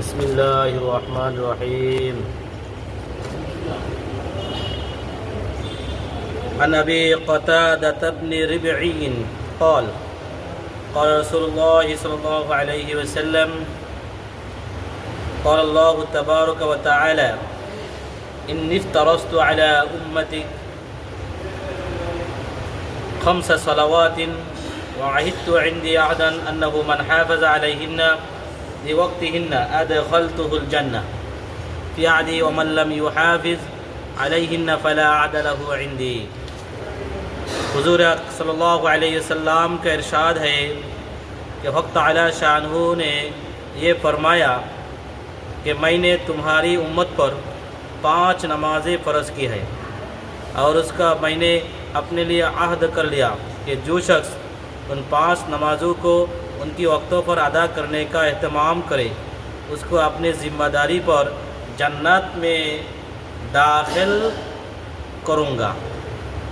بسم الله الرحمن الرحيم. عن أبي قتادة بن ربعي قال قال رسول الله صلى الله عليه وسلم قال الله تبارك وتعالى إني افترضت على امتك خمس صلوات وعهدت عندي عهدا أنه من حافظ عليهن لوقتهن أدخلته الجنة. في عدي ومن لم يحافظ عليهن فلا عدله عندي. حضور صلی اللہ علیہ وسلم کا ارشاد ہے کہ وقت علی شانہو نے یہ فرمایا کہ میں نے تمہاری امت پر پانچ نمازیں فرض کی ہے اور اس کا میں نے اپنے لیے عہد کر لیا کہ جو شخص ان پانچ نمازوں کو ان کی وقتوں پر ادا کرنے کا اہتمام کرے۔ اس کو اپنی ذمہ داری پر جنت میں داخل کروں گا۔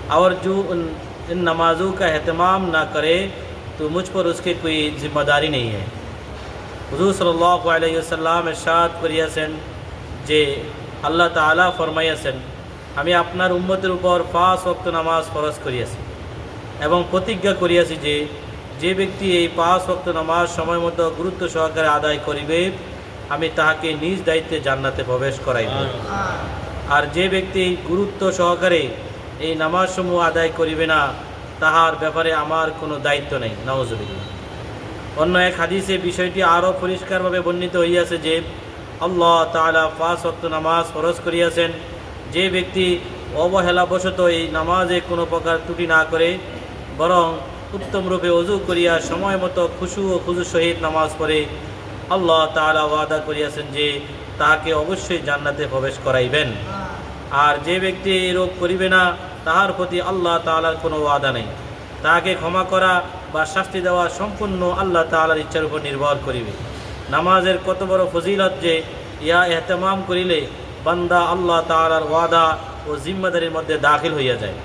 اور جو ان ان نمازوں کا اہتمام نہ کرے تو مجھ پر اس کی کوئی ذمہ داری نہیں ہے۔ حضور صلی اللہ علیہ وسلم ارشاد کریہ سن، جے اللہ تعالیٰ فرمائیے سن، ہمیں আপনার فاس وقت نماز ওয়াক্ত নামাজ ফরজ করিয়াছি এবং প্রতিজ্ঞা করিয়াছি যে যে ব্যক্তি এই পাঁচ ওয়াক্ত নামাজ সময় মতো গুরুত্ব সহকারে আদায় করিবে, আমি তাহাকে নিজ দায়িত্বে জান্নাতে প্রবেশ করাইব। আর যে ব্যক্তি গুরুত্ব সহকারে এই নামাজসমূহ আদায় করিবে না, তাহার ব্যাপারে আমার কোনো দায়িত্ব নেই। নওয়াজবিল্লা অন্য এক হাদিসে বিষয়টি আরও পরিষ্কারভাবে বর্ণিত হইয়াছে যে, আল্লাহ তাআলা পাঁচ ওয়াক্ত নামাজ ফরজ করিয়াছেন। যে ব্যক্তি অবহেলাবশত এই নামাজে কোনো প্রকার ত্রুটি না করে, বরং উত্তম রূপে অজু করিয়া সময় মতো খুশু ও খুজু সহিত নামাজ পড়ে আল্লাহ তাআলা ওয়াদা করিয়াছেন যে তাহাকে অবশ্যই জান্নাতে প্রবেশ করাইবেন। আর যে ব্যক্তি এই রোগ করিবে না, তাহার প্রতি আল্লাহ তাআলার কোনো ওয়াদা নেই। তাহাকে ক্ষমা করা বা শাস্তি দেওয়া সম্পূর্ণ আল্লাহ তাআলার ইচ্ছার উপর নির্ভর করিবে। নামাজের কত বড় ফজিলত যে ইয়া এহতেমাম করিলে বান্দা আল্লাহ তাআলার ওয়াদা ও জিম্মাদারির মধ্যে দাখিল হইয়া যায়।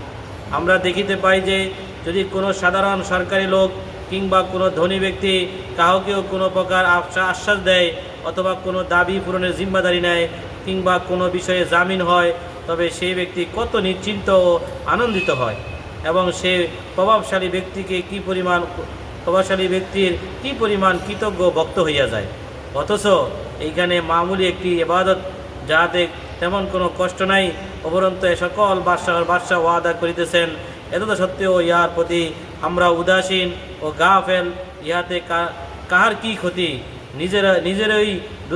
আমরা দেখিতে পাই যে যদি কোনো সাধারণ সরকারি লোক কিংবা কোনো ধনী ব্যক্তি কাউকেও কোনো প্রকার আশ্বা- আশ্বাস দেয় অথবা কোনো দাবি পূরণের জিম্মাদারি নেয় কিংবা কোনো বিষয়ে জামিন হয়, তবে সেই ব্যক্তি কত নিশ্চিন্ত ও আনন্দিত হয়? এবং সে প্রভাবশালী ব্যক্তিকে কি পরিমাণ প্রভাবশালী ব্যক্তির কি পরিমাণ কৃতজ্ঞ ভক্ত হইয়া যায়? অথচ এইখানে মামুলি একটি এবাদত যাহাতে তেমন কোনো কষ্ট নাই, উপরন্ত এ সকল বাদশাহ বাদশাহ ওয়াদা করিতেছেন এত সত্ত্বেও ইহার প্রতি আমরা উদাসীন ও গা ফেল ইহাতে কাহার কি ক্ষতি? নিজেরা, নিজেরই